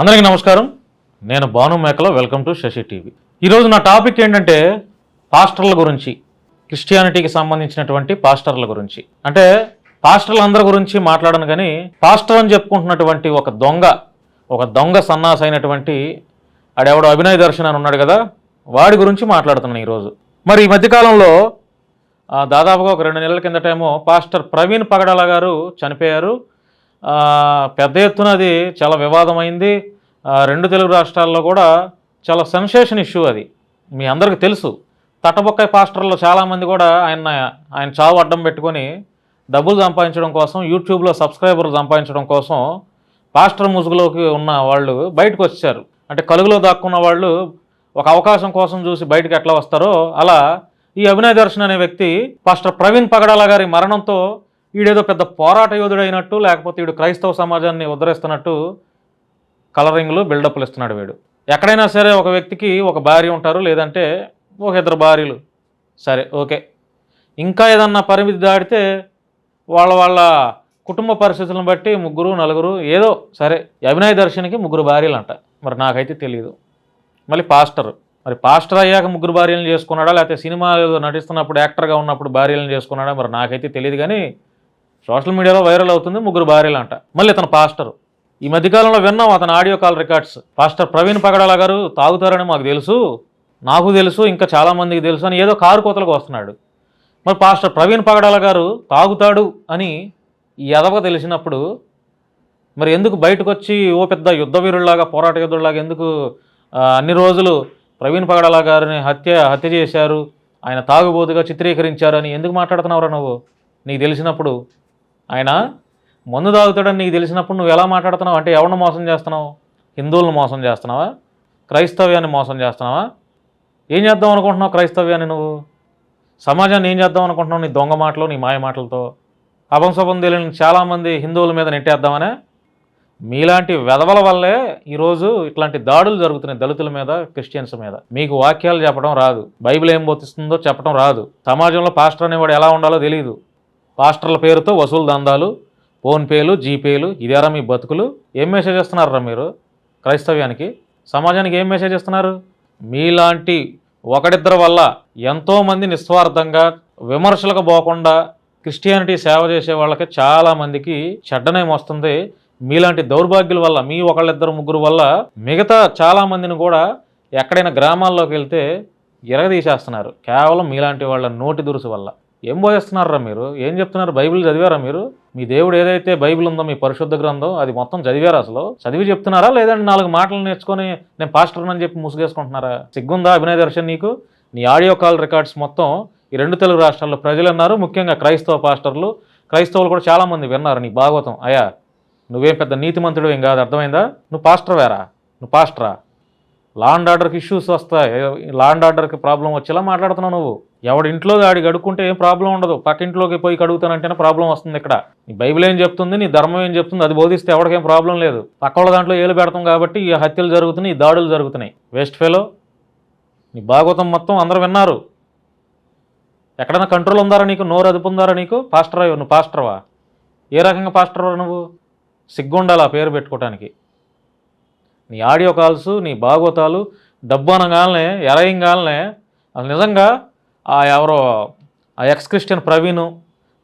అందరికీ నమస్కారం. నేను భాను మేకలో వెల్కమ్ టు శశి టీవీ. ఈరోజు నా టాపిక్ ఏంటంటే పాస్టర్ల గురించి క్రిస్టియానిటీకి సంబంధించినటువంటి పాస్టర్ల గురించి. అంటే పాస్టర్ల అందరి గురించి మాట్లాడను కానీ పాస్టర్ అని చెప్పుకుంటున్నటువంటి ఒక దొంగ ఒక దొంగ సన్నాస్ అయినటువంటి ఆడెవడో అభినయ దర్శన్ అని ఉన్నాడు కదా వాడి గురించి మాట్లాడుతున్నాను ఈరోజు. మరి ఈ మధ్యకాలంలో దాదాపుగా ఒక రెండు నెలల కిందటేమో పాస్టర్ ప్రవీణ్ పగడాల గారు చనిపోయారు. పెద్ద ఎత్తున అది చాలా వివాదమైంది. రెండు తెలుగు రాష్ట్రాల్లో కూడా చాలా సెన్సేషన్ ఇష్యూ అది. మీ అందరికీ తెలుసు. తట్టబొక్కాయి పాస్టర్లో చాలామంది కూడా ఆయన ఆయన చావు అడ్డం పెట్టుకొని డబ్బులు సంపాదించడం కోసం యూట్యూబ్లో సబ్స్క్రైబర్లు సంపాదించడం కోసం పాస్టర్ ముసుగులోకి ఉన్న వాళ్ళు బయటకు వచ్చారు. అంటే కలుగులో దాక్కున్న వాళ్ళు ఒక అవకాశం కోసం చూసి బయటకు ఎట్లా వస్తారో అలా ఈ అభినయ దర్శన్ అనే వ్యక్తి పాస్టర్ ప్రవీణ్ పగడాల గారి మరణంతో వీడేదో పెద్ద పోరాట యోధుడైనట్టు లేకపోతే వీడు క్రైస్తవ సమాజాన్ని ఉద్ధరిస్తున్నట్టు కలరింగ్లు బిల్డప్లు ఇస్తున్నాడు వీడు. ఎక్కడైనా సరే ఒక వ్యక్తికి ఒక భార్య ఉంటారు లేదంటే ఒక ఇద్దరు భార్యలు. సరే ఓకే. ఇంకా ఏదన్నా పరిమితి దాటితే వాళ్ళ వాళ్ళ కుటుంబ పరిస్థితులను బట్టి ముగ్గురు నలుగురు ఏదో సరే అభినయ దర్శన్కి ముగ్గురు భార్యలు అంట మరి నాకైతే తెలియదు మళ్ళీ పాస్టర్. మరి పాస్టర్ అయ్యాక ముగ్గురు భార్యలను చేసుకున్నాడా లేకపోతే సినిమా నటిస్తున్నప్పుడు యాక్టర్గా ఉన్నప్పుడు భార్యలను చేసుకున్నాడా మరి నాకైతే తెలియదు కానీ సోషల్ మీడియాలో వైరల్ అవుతుంది ముగ్గురు భార్యలు అంట. మళ్ళీ ఇతను పాస్టర్. ఈ మధ్యకాలంలో విన్నాం అతని audio call records. Pastor Praveen Pagadala గారు తాగుతారని మాకు తెలుసు నాకు తెలుసు ఇంకా చాలామందికి తెలుసు అని ఏదో కారు కోతలకు వస్తున్నాడు. మరి పాస్టర్ ప్రవీణ్ పగడాల గారు తాగుతాడు అని ఈ ఎదవ తెలిసినప్పుడు మరి ఎందుకు బయటకు వచ్చి ఓ పెద్ద యుద్ధ వీరుల్లాగా పోరాట యుద్ధుల్లాగా ఎందుకు అన్ని రోజులు ప్రవీణ్ పగడాల గారిని హత్య హత్య చేశారు ఆయన తాగుబోతుగా చిత్రీకరించారు అని ఎందుకు మాట్లాడుతున్నావురా నువ్వు? నీకు తెలిసినప్పుడు ఆయన మందు తాగుతాడని నీకు తెలిసినప్పుడు నువ్వు ఎలా మాట్లాడుతున్నావు? అంటే ఎవరిని మోసం చేస్తున్నావు? హిందువులను మోసం చేస్తున్నావా? క్రైస్తవ్యాన్ని మోసం చేస్తున్నావా? ఏం చేద్దాం అనుకుంటున్నావు క్రైస్తవ్యాన్ని నువ్వు? సమాజాన్ని ఏం చేద్దాం అనుకుంటున్నావు నీ దొంగ మాటలు నీ మాయ మాటలతో? అపంసపం తెలియని చాలామంది హిందువుల మీద నెట్టేద్దామనే? మీలాంటి వెధవల వల్లే ఈరోజు ఇట్లాంటి దాడులు జరుగుతున్నాయి దళితుల మీద క్రిస్టియన్స్ మీద. మీకు వాక్యాలు చెప్పడం రాదు. బైబిల్ ఏం బోధిస్తుందో చెప్పడం రాదు. సమాజంలో పాస్టర్ అనేవాడు ఎలా ఉండాలో తెలియదు పాస్టర్ల పేరుతో వసూలు దందాలు ఫోన్పేలు జీపేలు ఇదేరా మీ బతుకులు? ఏం మెసేజ్ ఇస్తున్నారా మీరు? క్రైస్తవ్యానికి? సమాజానికి ఏం మెసేజ్ ఇస్తున్నారు మీలాంటి ఒకడిద్దరి వల్ల ఎంతోమంది నిస్వార్థంగా విమర్శలకు పోకుండా క్రిస్టియానిటీ సేవ చేసే వాళ్ళకి చాలామందికి చెడ్డనేం వస్తుంది? మీలాంటి దౌర్భాగ్యుల వల్ల మీ ఒకళ్ళిద్దరు ముగ్గురు వల్ల మిగతా చాలామందిని కూడా ఎక్కడైనా గ్రామాల్లోకి వెళ్తే ఇరగదీసేస్తున్నారు. కేవలం మీలాంటి వాళ్ళ నోటి దురుసు వల్ల. ఏం బోధిస్తున్నారా మీరు? ఏం చెప్తున్నారు? బైబిల్ చదివారా మీరు? మీ దేవుడు ఏదైతే బైబిల్ ఉందో మీ పరిశుద్ధ గ్రంథం అది మొత్తం చదివారా అసలు? చదివి చెప్తున్నారా? లేదంటే నాలుగు మాటలు నేర్చుకొని నేను పాస్టర్ అని చెప్పి ముసుగేసుకుంటున్నారా? సిగ్గుందా అభినయ దర్శన్ నీకు? నీ ఆడియో కాల్ రికార్డ్స్ మొత్తం ఈ రెండు తెలుగు రాష్ట్రాల్లో ప్రజలు అన్నారు. ముఖ్యంగా క్రైస్తవ పాస్టర్లు. క్రైస్తవులు కూడా చాలామంది విన్నారు నీ భాగవతం. అయా నువ్వేం పెద్ద నీతిమంతుడు ఏం కాదు. అర్థమైందా? నువ్వు పాస్టర్ వేరా? నువ్వు పాస్టరా? లా అండ్ ఆర్డర్కి ఇష్యూస్ వస్తాయి. లా అండ్ ఆర్డర్కి ప్రాబ్లం వచ్చేలా మాట్లాడుతున్నావు నువ్వు. ఎవడి ఇంట్లో ఆడి కడుక్కుంటే ఏం ప్రాబ్లం ఉండదు. పక్క ఇంట్లోకి పోయి కడుగుతానంటేనే ప్రాబ్లం వస్తుంది ఇక్కడ. నీ బైబిల్ ఏం చెప్తుంది? నీ ధర్మం ఏం చెప్తుంది? అది బోధిస్తే ఎవరికేం ప్రాబ్లం లేదు. పక్క వాళ్ళ దాంట్లో ఏలు పెడతాం కాబట్టి ఈ హత్యలు జరుగుతున్నాయి ఈ దాడులు జరుగుతున్నాయి. వేస్ట్ ఫెలో నీ భాగవతం మొత్తం అందరూ విన్నారు. ఎక్కడైనా కంట్రోల్ ఉందారా నీకు? నోరు అదుపు ఉందారా నీకు? పాస్టర్ నువ్వు పాస్టర్వా? ఏ రకంగా పాస్టర్ నువ్వు? సిగ్గుండాలి ఆ పేరు పెట్టుకోవటానికి నీ ఆడియో కాల్స్ నీ భాగవతాలు డబ్బు అనగానే ఎరయంగానే అసలు నిజంగా ఎవరో ఆ ఎక్స్ క్రిస్టియన్ ప్రవీణ్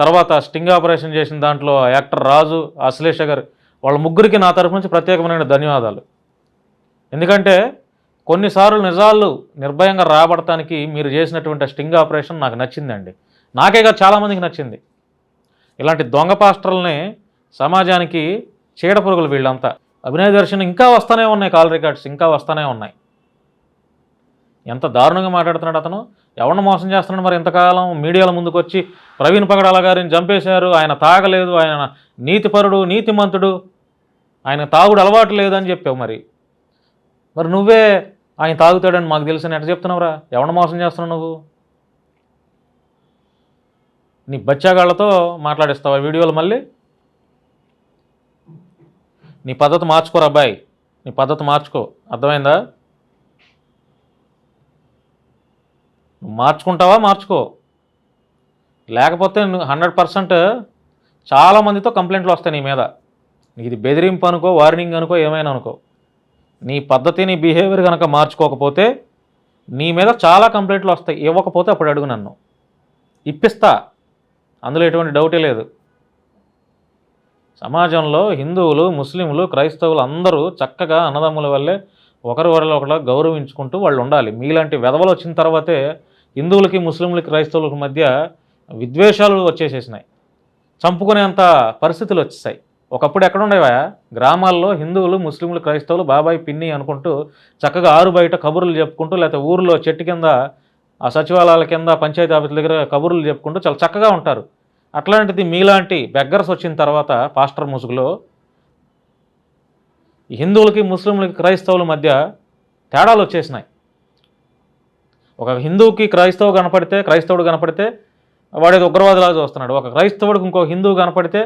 తర్వాత స్టింగ్ ఆపరేషన్ చేసిన దాంట్లో ఆ యాక్టర్ రాజు అశ్లేష గారు వాళ్ళ ముగ్గురికి నా తరపు నుంచి ప్రత్యేకమైన ధన్యవాదాలు. ఎందుకంటే కొన్నిసార్లు నిజాలు నిర్భయంగా రాబడటానికి మీరు చేసినటువంటి స్టింగ్ ఆపరేషన్ నాకు నచ్చిందండి. నాకే కాదు చాలామందికి నచ్చింది. ఇలాంటి దొంగ పాస్టర్లని సమాజానికి చీడపురుగులు వీళ్ళంతా. అభినయ దర్శనం ఇంకా వస్తూనే ఉన్నాయి కాల్ రికార్డ్స్ ఇంకా వస్తూనే ఉన్నాయి. ఎంత దారుణంగా మాట్లాడుతున్నాడు అతను? ఎవరిని మోసం చేస్తున్నాడు మరి ఇంతకాలం? మీడియాల ముందుకు వచ్చి ప్రవీణ్ పగడాల గారిని చంపేశారు. ఆయన తాగలేదు. ఆయన నీతిపరుడు నీతిమంతుడు. ఆయన తాగుడు అలవాటు లేదని చెప్పావు మరి. మరి నువ్వే ఆయన తాగుతాడని మాకు తెలిసిన ఎట్లా చెప్తున్నావురా? ఎవరిని మోసం చేస్తున్నావు నువ్వు? నీ బచ్చాగాళ్ళతో మాట్లాడిస్తావా వీడియోలు మళ్ళీ? నీ పద్ధతి మార్చుకోరా అబ్బాయి. నీ పద్ధతి మార్చుకో. అర్థమైందా? నువ్వు మార్చుకుంటావా? మార్చుకో. లేకపోతే నువ్వు హండ్రెడ్ పర్సెంట్ చాలామందితో కంప్లైంట్లు వస్తాయి నీ మీద. నీకు ఇది బెదిరింపు అనుకో వార్నింగ్ అనుకో ఏమైనా అనుకో. నీ పద్ధతి నీ బిహేవియర్ కనుక మార్చుకోకపోతే నీ మీద చాలా కంప్లైంట్లు వస్తాయి. ఇవ్వకపోతే అప్పుడు అడుగు నన్ను. ఇప్పిస్తా. అందులో ఎటువంటి డౌటే లేదు. సమాజంలో హిందువులు ముస్లింలు క్రైస్తవులు అందరూ చక్కగా అన్నదమ్ముల వల్లే ఒకరి వరలో ఒకరు గౌరవించుకుంటూ వాళ్ళు ఉండాలి. మీలాంటి వెధవలు వచ్చిన తర్వాతే హిందువులకి ముస్లింలకి క్రైస్తవులకి మధ్య విద్వేషాలు వచ్చేసేసినాయి. చంపుకునేంత పరిస్థితులు వచ్చేసాయి. ఒకప్పుడు ఎక్కడుండేవా గ్రామాల్లో హిందువులు ముస్లింలు క్రైస్తవులు బాబాయ్ పిన్ని అనుకుంటూ చక్కగా ఆరు బయట కబుర్లు చెప్పుకుంటూ లేకపోతే ఊర్లో చెట్టు కింద ఆ సచివాలయాల కింద పంచాయతీ ఆఫీస్ దగ్గర కబుర్లు చెప్పుకుంటూ చాలా చక్కగా ఉంటారు. అట్లాంటిది మీలాంటి బెగ్గర్స్ వచ్చిన తర్వాత పాస్టర్ ముసుగులో హిందువులకి ముస్లింలకి క్రైస్తవుల మధ్య తేడాలు వచ్చేసినాయి. ఒక హిందువుకి క్రైస్తవు కనపడితే క్రైస్తవుడు కనపడితే వాడేదో ఉగ్రవాదిలాగా చూస్తున్నాడు. ఒక క్రైస్తవుడికి ఇంకో హిందువు కనపడితే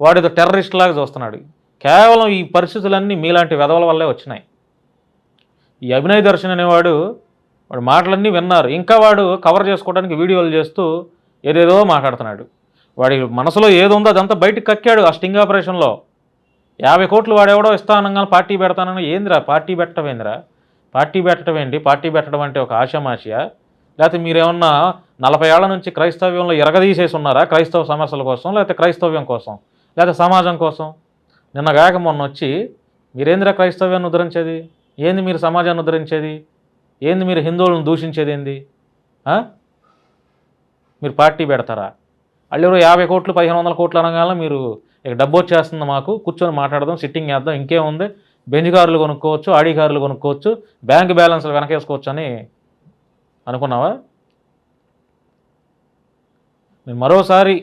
వాడేదో టెర్రరిస్ట్ లాగా చూస్తున్నాడు. కేవలం ఈ పరిస్థితులన్నీ మీలాంటి వెధవల వల్లే వచ్చినాయి. ఈ అభినయ దర్శన్ అనేవాడు వాడు మాటలన్నీ విన్నారు. ఇంకా వాడు కవర్ చేసుకోవడానికి వీడియోలు చేస్తూ ఏదేదో మాట్లాడుతున్నాడు. వాడి మనసులో ఏదో ఉందో అదంతా బయటకు కక్కాడు ఆ స్టింగ్ ఆపరేషన్లో. యాభై కోట్లు వాడెవడో ఇస్తానంగా పార్టీ పెడతానని ఏందిరా పార్టీ పెట్టవేందిరా పార్టీ పెట్టడం ఏంటి? పార్టీ పెట్టడం అంటే ఒక ఆశామాషియా లేకపోతే మీరేమన్నా నలభై ఏళ్ళ నుంచి క్రైస్తవ్యంలో ఎరగదీసేసి ఉన్నారా? క్రైస్తవ సమస్యల కోసం లేకపోతే క్రైస్తవ్యం కోసం లేకపోతే సమాజం కోసం? నిన్న కాక మొన్న వచ్చి మీరేందిరా క్రైస్తవ్యాన్ని ఉద్ధరించేది? ఏంది మీరు సమాజాన్ని ఉద్ధరించేది? ఏంది మీరు హిందువులను దూషించేది ఏంది? మీరు పార్టీ పెడతారా? అల్లెవరో యాభై కోట్లు పదిహేను వందల కోట్లు అనగానే మీరు ఇక డబ్బు వచ్చేస్తుంది మాకు కూర్చొని మాట్లాడదాం సిట్టింగ్ వేద్దాం ఇంకేముంది? బెంజ్ కార్లు కొనుక్కోవచ్చు ఆడి కార్లు కొనుక్కోవచ్చు బ్యాంక్ బ్యాలెన్స్లు వెనకేసుకోవచ్చు అని అనుకున్నావా? నేను మరోసారి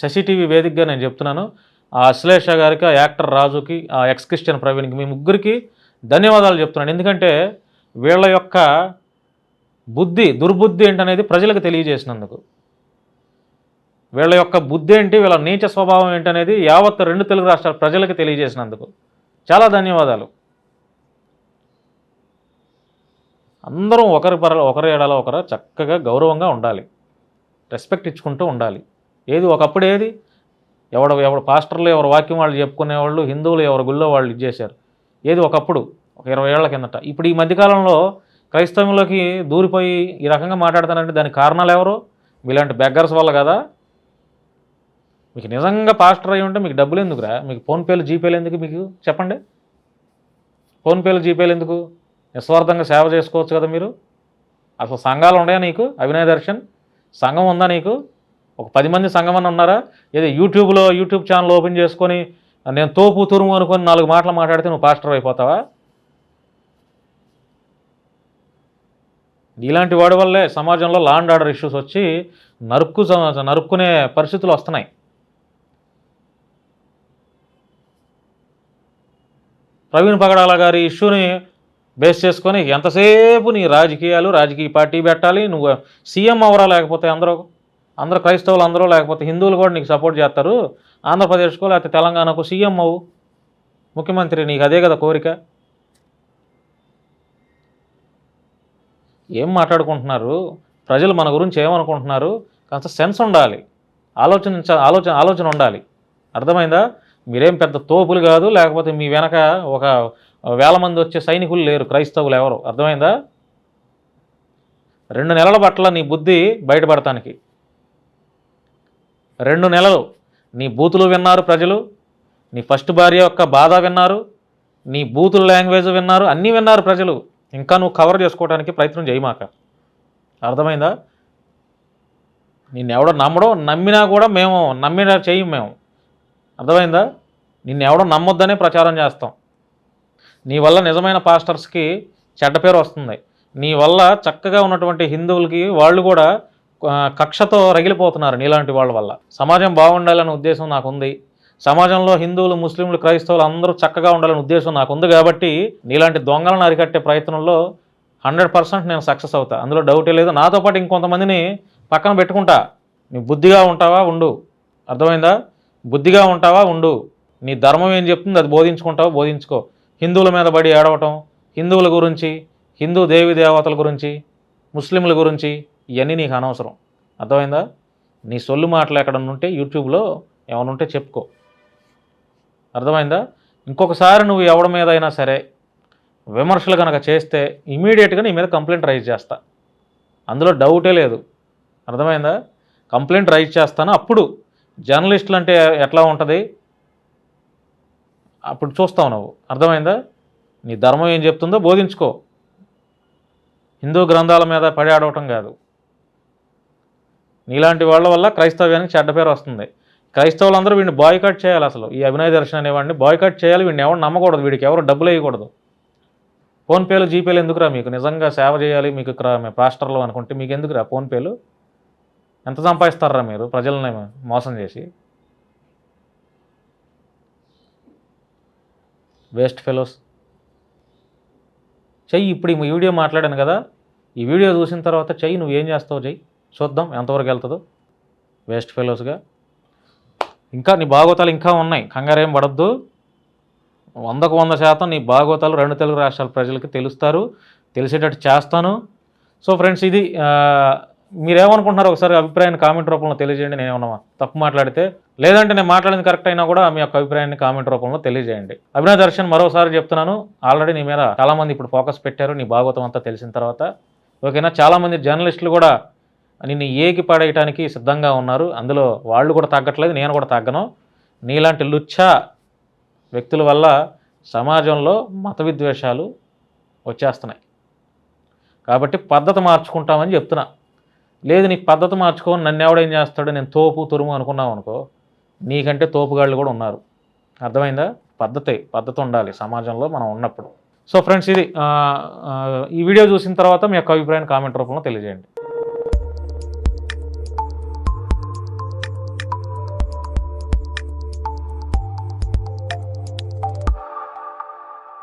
శశి టీవీ వేదికగా నేను చెప్తున్నాను. ఆ అశ్లేష గారికి ఆ యాక్టర్ రాజుకి ఆ ఎక్స్ క్రిస్టియన్ ప్రవీణ్కి మీ ముగ్గురికి ధన్యవాదాలు చెప్తున్నాను. ఎందుకంటే వీళ్ళ యొక్క బుద్ధి దుర్బుద్ధి ఏంటనేది ప్రజలకు తెలియజేసినందుకు. వీళ్ళ యొక్క బుద్ధి ఏంటి వీళ్ళ నీచ స్వభావం ఏంటనేది యావత్ రెండు తెలుగు రాష్ట్రాల ప్రజలకు తెలియజేసినందుకు. చాలా ధన్యవాదాలు. అందరం ఒకరి పర ఒకరి ఏడాల ఒకరు చక్కగా గౌరవంగా ఉండాలి. రెస్పెక్ట్ ఇచ్చుకుంటూ ఉండాలి. ఏది ఒకప్పుడు ఏది? ఎవడ ఎవడు పాస్టర్లు ఎవరు వాక్యం వాళ్ళు చెప్పుకునేవాళ్ళు హిందువులు ఎవరు గుళ్ళో వాళ్ళు ఇచ్చేశారు. ఏది ఒకప్పుడు? ఒక ఇరవై ఏళ్ళ కిందట. ఇప్పుడు ఈ మధ్యకాలంలో క్రైస్తవంలోకి దూరిపోయి ఈ రకంగా మాట్లాడతానంటే దానికి కారణాలు ఎవరు? మీలాంటి బెగ్గర్స్ వల్ల కదా. మీకు నిజంగా పాస్టర్ అయి ఉంటే మీకు డబ్బులు ఎందుకురా? మీకు ఫోన్పేలు జీపేలు ఎందుకు మీకు? చెప్పండి. ఫోన్పేలు జీపేలు ఎందుకు? నిస్వార్థంగా సేవ చేసుకోవచ్చు కదా మీరు? అసలు సంఘాలు ఉన్నాయా నీకు? అభినయ దర్శన్ సంఘం ఉందా నీకు? ఒక పది మంది సంఘం అని ఉన్నారా? ఏదో యూట్యూబ్లో యూట్యూబ్ ఛానల్ ఓపెన్ చేసుకొని నేను తోపు తురుము అనుకొని నాలుగు మాటలు మాట్లాడితే నువ్వు పాస్టర్ అయిపోతావా? ఇలాంటి వాడి వల్లే సమాజంలో లాండ్ ఆర్డర్ ఇష్యూస్ వచ్చి నరుక్కు నరుక్కునే పరిస్థితులు వస్తున్నాయి. ప్రవీణ్ పగడాల గారి ఇష్యూని బేస్ చేసుకొని ఎంతసేపు నీ రాజకీయాలు రాజకీయ పార్టీ పెట్టాలి నువ్వు సీఎం అవరా లేకపోతే అందరూ అందరూ క్రైస్తవులు అందరూ లేకపోతే హిందువులు కూడా నీకు సపోర్ట్ చేస్తారు. ఆంధ్రప్రదేశ్కో లేకపోతే తెలంగాణకు సీఎం అవు ముఖ్యమంత్రి నీకు అదే కదా కోరిక. ఏం మాట్లాడుకుంటున్నారు? ప్రజలు మన గురించి ఏమనుకుంటున్నారు? కాస్త సెన్స్ ఉండాలి. ఆలోచన ఆలోచన ఆలోచన ఉండాలి. అర్థమైందా? మీరేం పెద్ద తోపులు కాదు లేకపోతే మీ వెనక ఒక వేల మంది వచ్చే సైనికులు లేరు క్రైస్తవులు ఎవరు? అర్థమైందా? రెండు నెలల పట్ల నీ బుద్ధి బయటపడటానికి. రెండు నెలలు నీ బూతులు విన్నారు ప్రజలు నీ ఫస్ట్ భార్య యొక్క బాధ విన్నారు నీ బూతుల లాంగ్వేజ్ విన్నారు అన్నీ విన్నారు ప్రజలు. ఇంకా నువ్వు కవర్ చేసుకోవడానికి ప్రయత్నం చేయమాక అర్థమైందా? నిన్ను ఎవడో నమ్మడం నమ్మినా కూడా మేము నమ్మిన చేయం మేము. అర్థమైందా? నిన్ను ఎవడో నమ్మొద్దనే ప్రచారం చేస్తాం. నీ వల్ల నిజమైన పాస్టర్స్కి చెడ్డ పేరు వస్తుంది. నీ వల్ల చక్కగా ఉన్నటువంటి హిందువులకి వాళ్ళు కూడా కక్షతో రగిలిపోతున్నారు నీలాంటి వాళ్ళ వల్ల. సమాజం బాగుండాలనే ఉద్దేశం నాకు ఉంది సమాజంలో హిందువులు ముస్లింలు క్రైస్తవులు అందరూ చక్కగా ఉండాలనే ఉద్దేశం నాకు ఉంది కాబట్టి నీలాంటి దొంగలను అరికట్టే ప్రయత్నంలో హండ్రెడ్ పర్సెంట్ నేను సక్సెస్ అవుతా. అందులో డౌటే లేదు. నాతో పాటు ఇంకొంతమందిని పక్కన పెట్టుకుంటా. నీ బుద్ధిగా ఉంటావా? ఉండు. అర్థమైందా? బుద్ధిగా ఉంటావా? ఉండు. నీ ధర్మం ఏం చెప్తుంది? అది బోధించుకుంటావా? బోధించుకో. హిందువుల మీద పడి ఏడవటం హిందువుల గురించి హిందూ దేవి దేవతల గురించి ముస్లింల గురించి ఇవన్నీ నీకు అనవసరం. అర్థమైందా? నీ సొల్లు మాటలు ఎక్కడ ఉంటే యూట్యూబ్లో ఏమైనా ఉంటే చెప్పుకో. అర్థమైందా? ఇంకొకసారి నువ్వు ఎవడి మీద అయినా సరే విమర్శలు కనుక చేస్తే ఇమీడియట్గా నీ మీద కంప్లైంట్ రైజ్ చేస్తా. అందులో డౌటే లేదు. అర్థమైందా? కంప్లైంట్ రైజ్ చేస్తాను అప్పుడు జర్నలిస్టులు అంటే ఎట్లా ఉంటుంది? అప్పుడు చూస్తావు నువ్వు అర్థమైందా? నీ ధర్మం ఏం చెప్తుందో బోధించుకో. హిందూ గ్రంథాల మీద పడి ఆడవటం కాదు. నీలాంటి వాళ్ళ వల్ల క్రైస్తవ్యానికి చెడ్డ పేరు వస్తుంది. క్రైస్తవులందరూ వీడిని బాయ్కాట్ చేయాలి అసలు. ఈ అభినయ దర్శనం అనేవాడిని బాయ్కాట్ చేయాలి. వీడిని ఎవరు నమ్మకూడదు. వీడికి ఎవరు డబ్బులు వేయకూడదు. ఫోన్పేలు జీపేలు ఎందుకురా మీకు? నిజంగా సేవ చేయాలి. మీకు ఇక్కడ పాస్టర్లు అనుకుంటే మీకు ఎందుకురా ఫోన్పేలు ఎంత సంపాదిస్తారా మీరు? ప్రజలని మోసం చేసి. వేస్ట్ ఫెలోస్ చెయ్యి ఇప్పుడు ఈ వీడియో మాట్లాడాను కదా. ఈ వీడియో చూసిన తర్వాత చెయ్యి నువ్వు ఏం చేస్తావు చెయ్యి. చూద్దాం ఎంతవరకు వెళ్తుందో. వేస్ట్ ఫెలోస్గా ఇంకా నీ భాగవతాలు ఇంకా ఉన్నాయి. కంగారేం పడద్దు. వందకు వంద శాతం నీ భాగవతాలు రెండు తెలుగు రాష్ట్రాల ప్రజలకి తెలుస్తారు. తెలిసేటట్టు చేస్తాను. సో ఫ్రెండ్స్ ఇది మీరేమనుకుంటున్నారు ఒకసారి అభిప్రాయాన్ని కామెంట్ రూపంలో తెలియజేయండి నేను ఏమన్నా తప్పు మాట్లాడితే. లేదంటే నేను మాట్లాడింది కరెక్ట్ అయినా కూడా మీ యొక్క అభిప్రాయాన్ని కామెంట్ రూపంలో తెలియజేయండి. అభినయ దర్శన్ మరోసారి చెప్తున్నాను ఆల్రెడీ నీ మీద చాలామంది ఇప్పుడు ఫోకస్ పెట్టారు నీ భాగవతం అంతా తెలిసిన తర్వాత. ఓకేనా? చాలామంది జర్నలిస్టులు కూడా నిన్ను ఏకి పడేయటానికి సిద్ధంగా ఉన్నారు. అందులో వాళ్ళు కూడా తగ్గట్లేదు నేను కూడా తగ్గను. నీలాంటి లుచ్చ వ్యక్తుల వల్ల సమాజంలో మత విద్వేషాలు వచ్చేస్తున్నాయి. కాబట్టి పద్ధతి మార్చుకుంటామని చెప్తున్నా. లేదు నీకు పద్ధతి మార్చుకొని నన్ను ఎవడేం చేస్తాడు నేను తోపు తురుము అనుకున్నావు అనుకో నీకంటే తోపుగాళ్ళు కూడా ఉన్నారు. అర్థమైందా? పద్ధతి పద్ధతి ఉండాలి సమాజంలో మనం ఉన్నప్పుడు. సో ఫ్రెండ్స్ ఇది ఈ వీడియో చూసిన తర్వాత మీ యొక్క అభిప్రాయాన్ని కామెంట్ రూపంలో తెలియజేయండి.